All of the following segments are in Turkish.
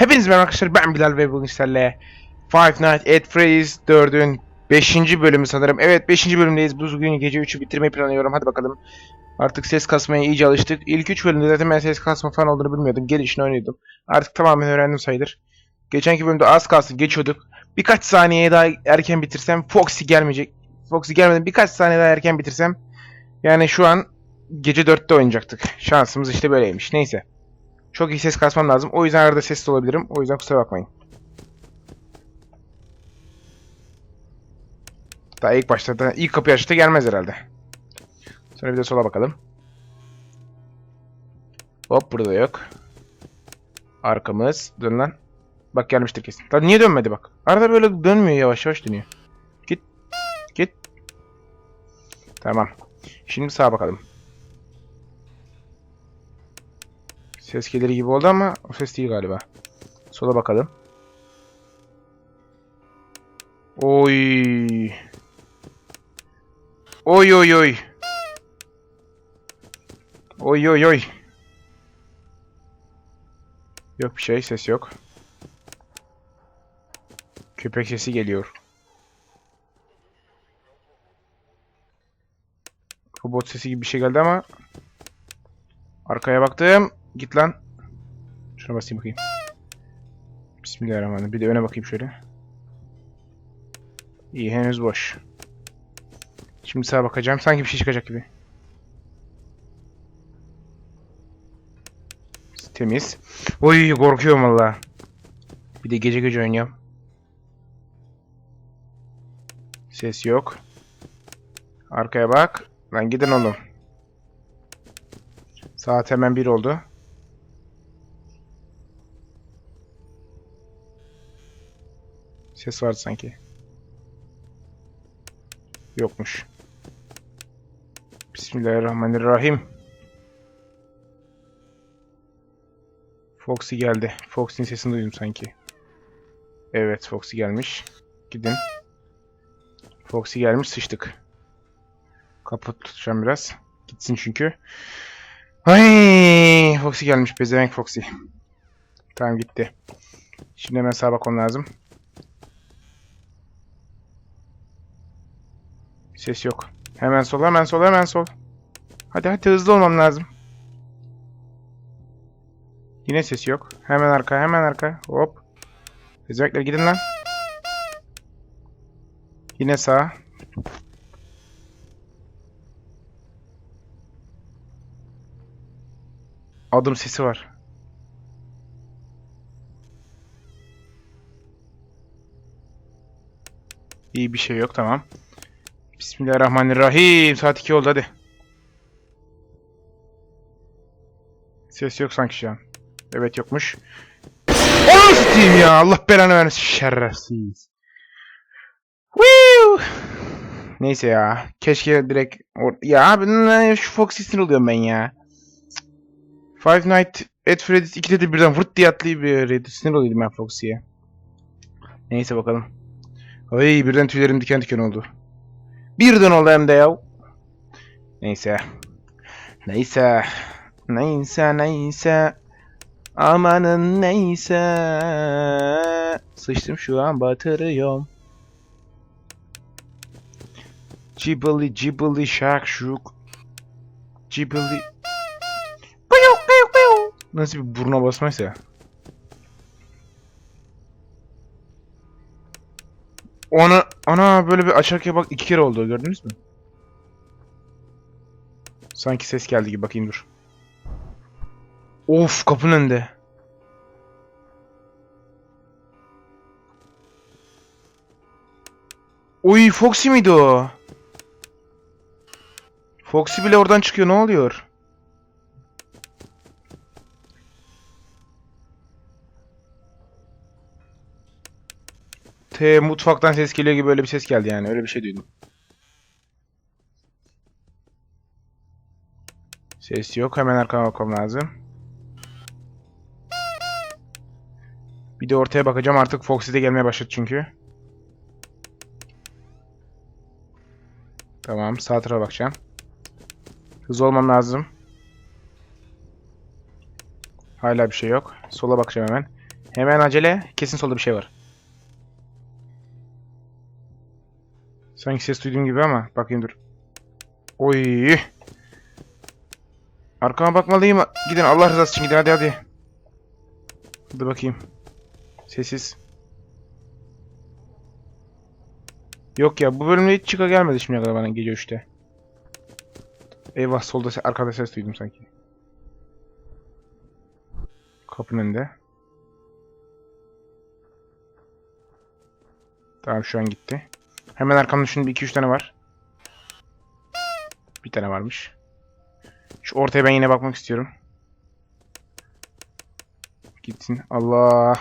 Hepiniz merhaba arkadaşlar ben Bilal ve bugün sizlerle Five Nights at Freddy's 4'ün 5. bölümü sanırım. Evet 5. bölümdeyiz. Bugün gece 3'ü bitirmeyi planlıyorum. Hadi bakalım. Artık ses kasmaya iyice alıştık. İlk 3 bölümde zaten ben ses kasma falan olduğunu bilmiyordum. Gelişini oynuyordum. Artık tamamen öğrendim sayılır. Geçenki bölümde az kalsın geçiyorduk. Birkaç saniyeye daha erken bitirsem Foxy gelmeyecek. Foxy gelmeden birkaç saniye daha erken bitirsem yani şu an gece 4'te oynayacaktık. Şansımız işte böyleymiş. Neyse. Çok iyi ses kasmam lazım. O yüzden arada sesli olabilirim. O yüzden kusura bakmayın. Daha ilk başta da ilk kapıyı açtı gelmez herhalde. Sonra bir de sola bakalım. Hop burada yok. Arkamız. Dön lan. Bak gelmiştir kesin. Lan niye dönmedi bak. Arada böyle dönmüyor yavaş yavaş dönüyor. Git. Git. Tamam. Şimdi sağa bakalım. Ses gelir gibi oldu ama o ses değil galiba. Sola bakalım. Oy. Oy oy oy. Oy oy oy. Yok bir şey, ses yok. Köpek sesi geliyor. Robot sesi gibi bir şey geldi ama arkaya baktım. Git lan. Şuna basayım bakayım. Bismillahirrahmanirrahim. Bir de öne bakayım şöyle. İyi henüz boş. Şimdi sağa bakacağım. Sanki bir şey çıkacak gibi. Temiz. Oy korkuyorum valla. Bir de gece gece oynuyorum. Ses yok. Arkaya bak. Lan gidin oğlum. Saat hemen bir oldu. Ses vardı sanki. Yokmuş. Bismillahirrahmanirrahim. Foxy geldi. Foxy'nin sesini duydum sanki. Evet Foxy gelmiş. Gidin. Foxy gelmiş sıçtık. Kapı tutacağım biraz. Gitsin çünkü. Ay, Foxy gelmiş. Bezemek Foxy. Tamam gitti. Şimdi hemen sağa bakmam lazım. Ses yok. Hemen sol, hemen sol, hemen sol. Hadi hadi hızlı olmam lazım. Yine ses yok. Hemen arka, hemen arka. Hop. Bezemekler gidin lan. Yine sağ. Adım sesi var. İyi bir şey yok tamam. Bismillahirrahmanirrahim. Saat 2 oldu hadi. Ses yok sanki şu an. Evet yokmuş. Onu satayım ya. Allah belanı vermesin. Şerefsiz. Woo! Neyse ya. Keşke direkt... or- Ya abi şu Foxy sinir oluyorum ben ya. Five Nights at Freddy's 2'de de birden vırt diye atlayıp sinir oluyordum ben Foxy'ye. Neyse bakalım. Ay birden tüylerim diken diken oldu. Birden oldu hem de ya. Neyse. Neyse. Neyse neyse. Amanın neyse. Sıçtım şu an batırıyorum. Cibili cibili şakşuk. Cibili. Nasıl bir buruna basmaysa. Ona ana böyle bir açarken bak iki kere oldu gördünüz mü? Sanki ses geldi gibi bakayım dur. Of kapının önünde. Oy Foxy miydi o? Foxy bile oradan çıkıyor ne oluyor? T mutfaktan ses geliyor gibi öyle bir ses geldi yani öyle bir şey duydum. Ses yok hemen arkama bakmam lazım. Bir de ortaya bakacağım artık Foxy de gelmeye başladı çünkü. Tamam sağ tarafa bakacağım. Hızlı olmam lazım. Hala bir şey yok. Sola bakacağım hemen. Hemen acele. Kesin solda bir şey var. Sanki ses duyduğum gibi ama bakayım dur. Oy. Arkama bakmalıyım. Gidin Allah rızası için gidin hadi hadi. Hadi bakayım. Sessiz. Yok ya bu bölümde hiç çıka gelmedi şimdiye kadar bana gece 3'te. Eyvah solda arkada ses duydum sanki. Kapının önünde. Tamam şu an gitti. Hemen arkamda şimdi 2-3 tane var. Bir tane varmış. Şu ortaya ben yine bakmak istiyorum. Gitsin. Allah.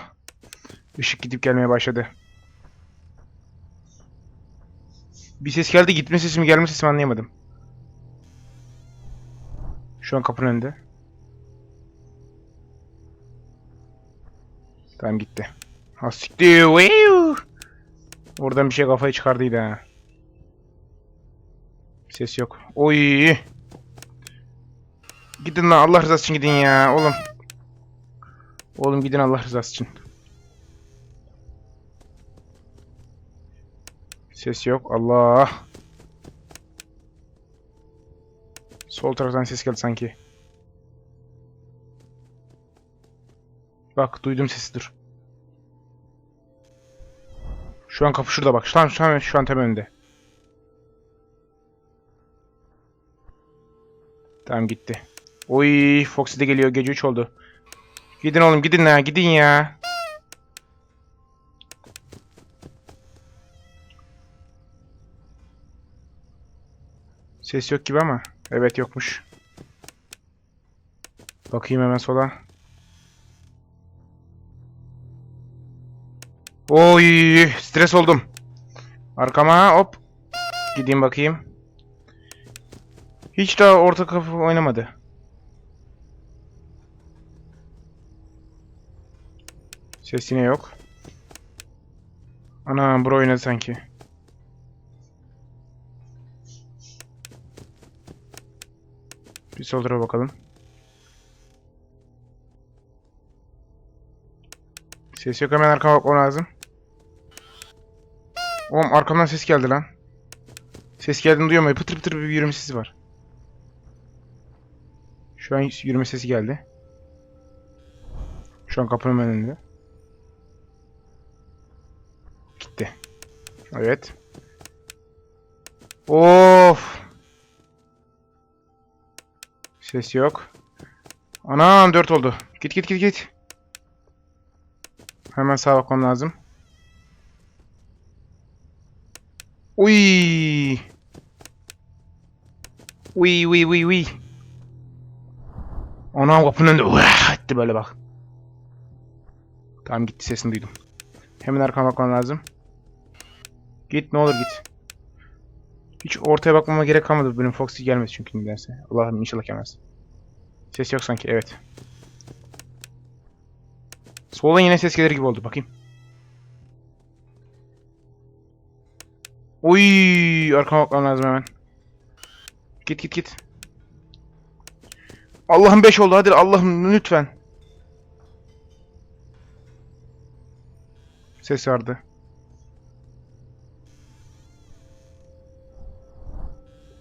Işık gidip gelmeye başladı. Bir ses geldi. Gitme sesi mi gelme sesi mi anlayamadım. Şu an kapının önünde. Tamam gitti. Ha siktir. Oradan bir şey kafayı çıkardıydı ha. Ses yok. Oy. Gidin lan Allah rızası için gidin ya oğlum. Oğlum gidin Allah rızası için. Ses yok. Allah. Sol taraftan ses geldi sanki. Bak duydum sesi dur. Şu an kapı şurada bak. Şu an, şu an, şu an tam önünde. Tamam gitti. Oy Foxy de geliyor. Gece 3 oldu. Gidin oğlum gidin ya gidin ya. Ses yok gibi ama. Evet yokmuş. Bakayım hemen sola. Oy stres oldum. Arkama hop. Gideyim bakayım. Hiç daha orta kapı oynamadı. Ses yine yok. Ana bro oynadı sanki. Bir sol tarafa bakalım. Ses yok hemen arkama bakmam lazım. Oğlum arkamdan ses geldi lan. Ses geldiğini duyuyor mu? Pıtır pıtır bir yürüme sesi var. Şu an yürüme sesi geldi. Şu an kapının önünde. Gitti. Evet. Of. Ses yok. Anam 4 oldu. Git git git git. Hemen sağa bakmam lazım. Uy. Uy uy uy uy. Anam kapının önünde. Uah, etti böyle bak. Tamam gitti sesini duydum. Hemen arkama bakmam lazım. Git ne olur git. Hiç ortaya bakmama gerek kalmadı benim Foxy gelmedi çünkü nedense. Allah'ım inşallah gelmez. Ses yok sanki evet. Soldan yine ses gelir gibi oldu bakayım. Oy arkama bakmam lazım hemen. Git git git. Allah'ım 5 oldu hadi Allah'ım lütfen. Ses vardı.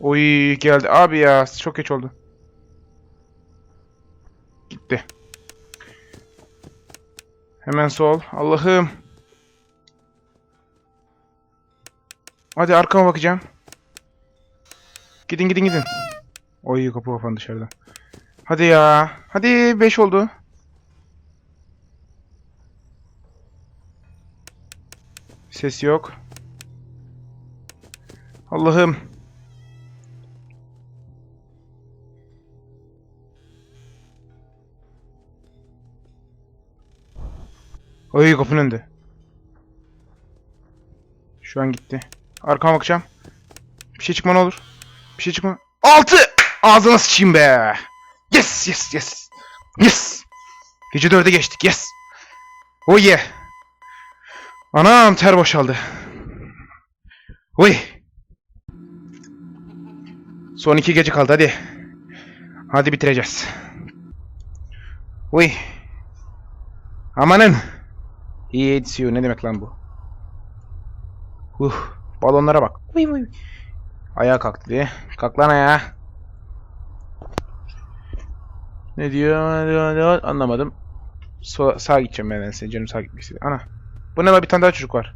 Oy geldi abi ya çok geç oldu. Gitti. Hemen sol. Allah'ım. Hadi arkama bakacağım. Gidin gidin gidin. Oy kapı kapandı dışarıda. Hadi ya. Hadi 5 oldu. Ses yok. Allah'ım. Oy kapının önünde. Şu an gitti. Arkama bakacağım. Bir şey çıkma ne olur. Bir şey çıkma. 6! Ağzına sıçayım be. Yes yes yes. Yes. Gece 4'e geçtik. Yes. Oh yeah. Anam ter boşaldı. Oy. Son iki gece kaldı hadi. Hadi bitireceğiz. Uy. Amanın. You. Ne demek lan bu? Huh. Balonlara bak. Uy uy. Ayağa kalktı diye. Kalk lan ayağa. Ne diyor? Ne diyor? Ne diyor? Anlamadım. So sağa gideceğim ben nedense. Canım sağa gitmek istedi. Ana. Bu ne lan? Bir tane daha çocuk var.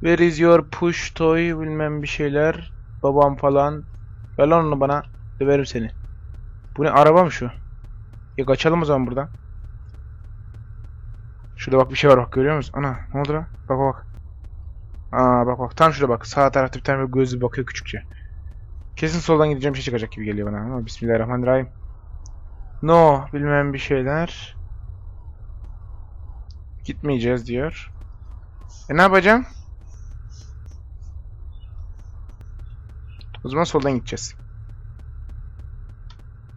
Where is your push toy? Bilmem bir şeyler. Babam falan. Ver lan onu bana. Döverim seni. Bu ne? Araba mı şu? Ya kaçalım o zaman buradan. Şurada bak bir şey var bak görüyor musun? Ana ne oldu lan? Bak bak. Aa bak bak tam şurada bak. Sağ tarafta bir tane böyle gözlü bakıyor küçükçe. Kesin soldan gideceğim bir şey çıkacak gibi geliyor bana. Ama Bismillahirrahmanirrahim. No bilmem bir şeyler. Gitmeyeceğiz diyor. E ne yapacağım? O zaman soldan gideceğiz.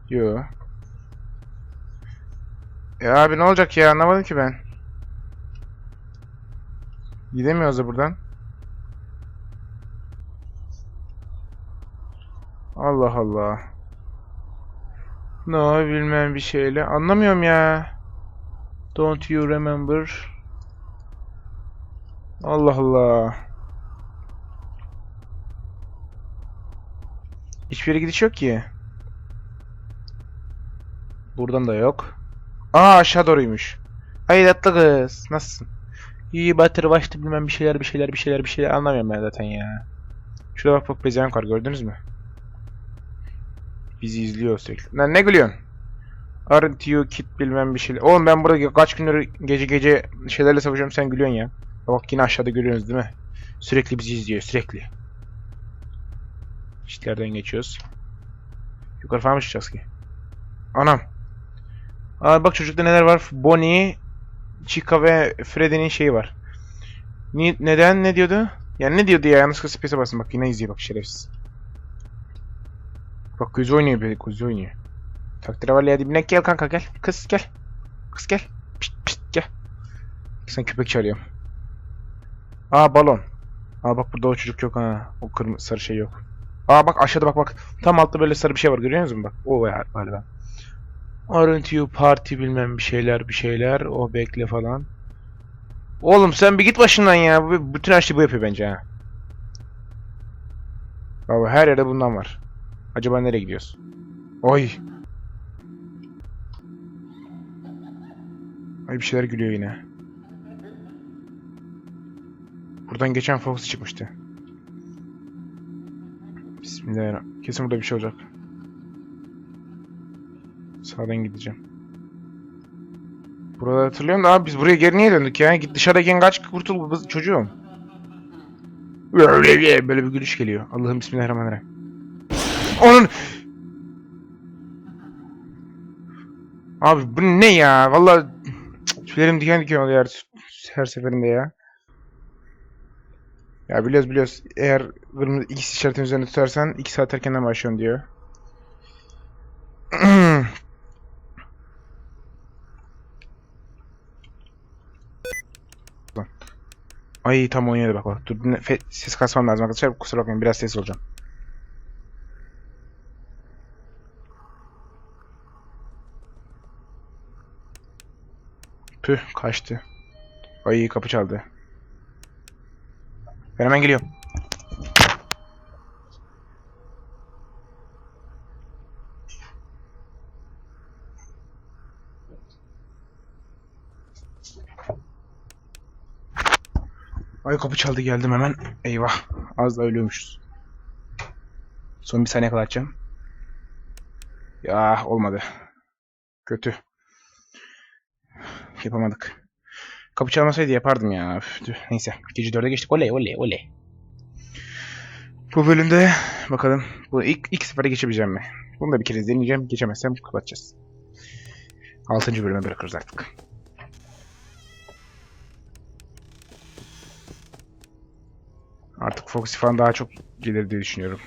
Yo. Ya abi ne olacak ya anlamadım ki ben. Gidemiyoruz da buradan. Allah Allah. No bilmem bir şeyle. Anlamıyorum ya. Don't you remember? Allah Allah. Hiçbir yere gidiş yok ki. Buradan da yok. Aa aşağı doğruymuş. Ay tatlı kız. Nasılsın? İyi batır başta bilmem bir şeyler bir şeyler bir şeyler bir şeyler anlamıyorum ben zaten ya. Şurada bak bak bezeyen var gördünüz mü? Bizi izliyor sürekli. Lan ne gülüyorsun? Aren't you kid bilmem bir şeyler. Oğlum ben burada kaç gündür gece gece şeylerle savaşıyorum sen gülüyorsun ya. Bak yine aşağıda görüyorsunuz değil mi? Sürekli bizi izliyor sürekli. İşlerden geçiyoruz. Yukarı falan mı çıkacağız ki? Anam. Aa bak çocukta neler var? Bonnie, Chica ve Freddy'nin şeyi var. Ni neden ne diyordu? Yani ne diyordu ya? Yanlışlıkla space'e bastım. Bak yine izliyor bak şerefsiz. Bak gözü oynuyor böyle gözü oynuyor. Takdire var ya dibine gel kanka gel. Kız gel. Kız gel. Pişt pişt gel. Sen köpek çağırıyorum. Aa balon. Aa bak burada o çocuk yok ha. O kırmızı sarı şey yok. Aa bak aşağıda bak bak. Tam altta böyle sarı bir şey var görüyor musun bak. O ya galiba. Aren't you party bilmem bir şeyler bir şeyler. O bekle falan. Oğlum sen bir git başından ya. Bütün her şeyi bu yapıyor bence ha. Baba her yerde bundan var. Acaba nereye gidiyoruz? Oy. Ay bir şeyler gülüyor yine. Buradan geçen Fox çıkmıştı. Bismillahirrahmanirrahim. Kesin burada bir şey olacak. Sağdan gideceğim. Burada hatırlıyorum da abi biz buraya geri niye döndük ya? Git dışarıdayken kaç kurtul çocuğum. Böyle bir gülüş geliyor. Allah'ım bismillahirrahmanirrahim. Onun Abi bu ne ya? Vallahi Cık, tüylerim diken diken oluyor her, her seferinde ya. Ya biliyoruz biliyoruz. Eğer kırmızı X işaretin üzerinde tutarsan 2 saat erkenden başlıyorsun diyor. Ay tam oynadı bak bak. Dur ses kasmam lazım arkadaşlar. Kusura bakmayın biraz ses olacağım. Püh kaçtı. Ay kapı çaldı. Ben hemen geliyorum. Ay kapı çaldı geldim hemen. Eyvah. Az da ölüyormuşuz. Son bir saniye kadar açacağım. Ya olmadı. Kötü. Yapamadık. Kapı çalmasaydı yapardım ya. Üf. Neyse. Gece dörde geçtik. Oley oley oley. Bu bölümde bakalım. Bu ilk, ilk sefere geçebileceğim mi? Bunu da bir kere deneyeceğim. Geçemezsem kapatacağız. Altıncı bölüme bırakırız artık. Artık Foxy falan daha çok gelir diye düşünüyorum.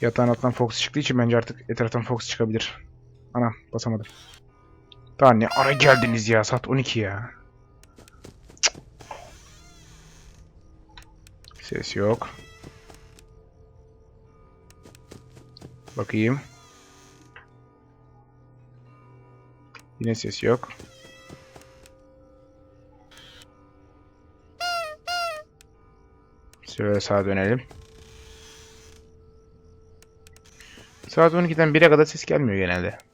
Yatağın altından Fox çıktığı için bence artık etraftan Fox çıkabilir. Ana basamadım. Daha ne ara geldiniz ya saat 12 ya. Ses yok. Bakayım. Yine ses yok. Şöyle sağa dönelim. Saat 12'den 1'e kadar ses gelmiyor genelde.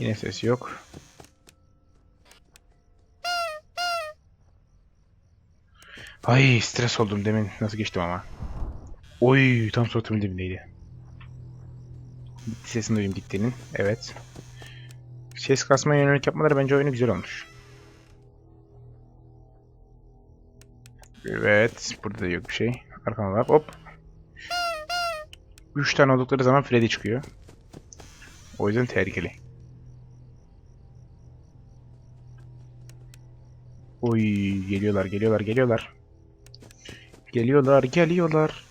Yine ses yok. Ay stres oldum demin. Nasıl geçtim ama. Oy tam suratımın dibindeydi. Sesini duydum gittiğinin. Evet. Ses kasmaya yönelik yapmaları bence oyunu güzel olmuş. Evet. Burada da yok bir şey. Arkama bak. Hop. 3 tane oldukları zaman Freddy çıkıyor. O yüzden tehlikeli. Oy geliyorlar geliyorlar geliyorlar. Geliyorlar geliyorlar.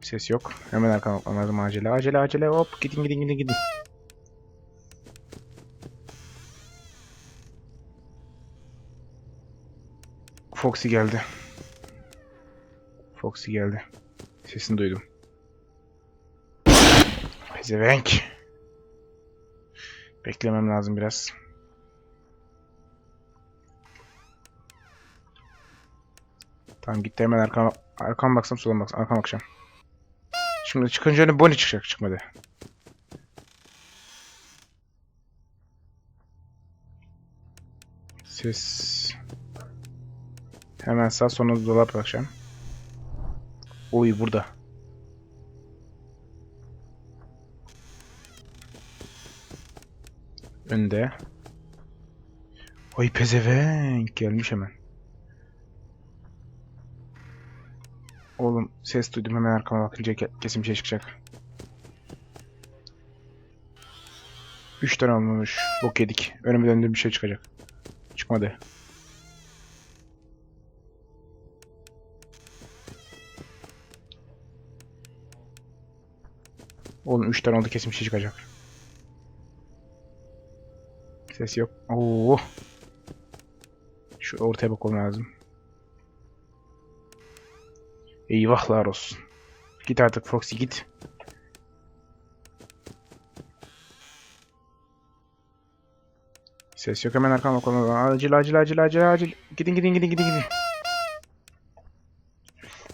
Ses yok. Hemen arkama bakmam lazım acele acele acele hop gidin gidin gidin gidin. Foxy geldi. Foxy geldi. Sesini duydum. Pezevenk. Beklemem lazım biraz. Tamam gitti hemen arkama, arkama baksam sola baksam arkama bakacağım. Şimdi çıkınca önüne Bonnie çıkacak çıkmadı. Ses. Hemen sağ sonra dolap bakacağım. Oy burada. Önde. Oy pezevenk gelmiş hemen. Oğlum ses duydum hemen arkama bakınca ke- kesin bir şey çıkacak. Üç tane olmamış. Bok yedik. Önüme döndüğüm bir şey çıkacak. Çıkmadı. Oğlum 3 tane oldu kesin bir şey çıkacak. Ses yok. Oo. Şu ortaya bakmam lazım. Eyvahlar olsun. Git artık Foxy git. Ses yok hemen arkama lazım. Acil acil acil acil acil. Gidin gidin gidin gidin gidin.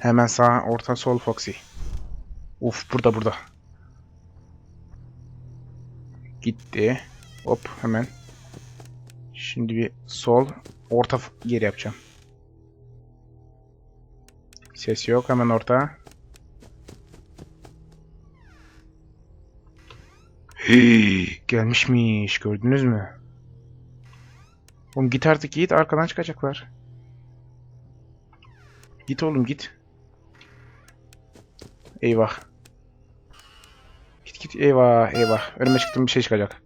Hemen sağ orta sol Foxy. Uf burada burada. Gitti. Hop hemen. Şimdi bir sol orta geri yapacağım. Ses yok hemen orta. Hii, gelmişmiş gördünüz mü? Oğlum git artık git arkadan çıkacaklar. Git oğlum git. Eyvah. Git git eyvah eyvah. Önüme çıktım bir şey çıkacak.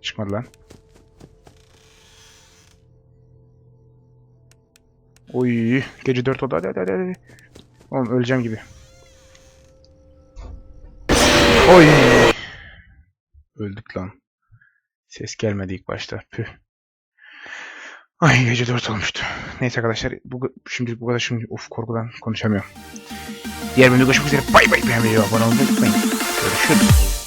Çıkmadı lan. Oy gece 4 oldu hadi hadi hadi. Oğlum öleceğim gibi. Oy. Öldük lan. Ses gelmedi ilk başta. Püh. Ay gece 4 olmuştu. Neyse arkadaşlar bu şimdi bu kadar şimdi of korkudan konuşamıyorum. Diğer bölümde görüşmek üzere. Bay bay. Beğenmeyi abone olmayı unutmayın. Görüşürüz.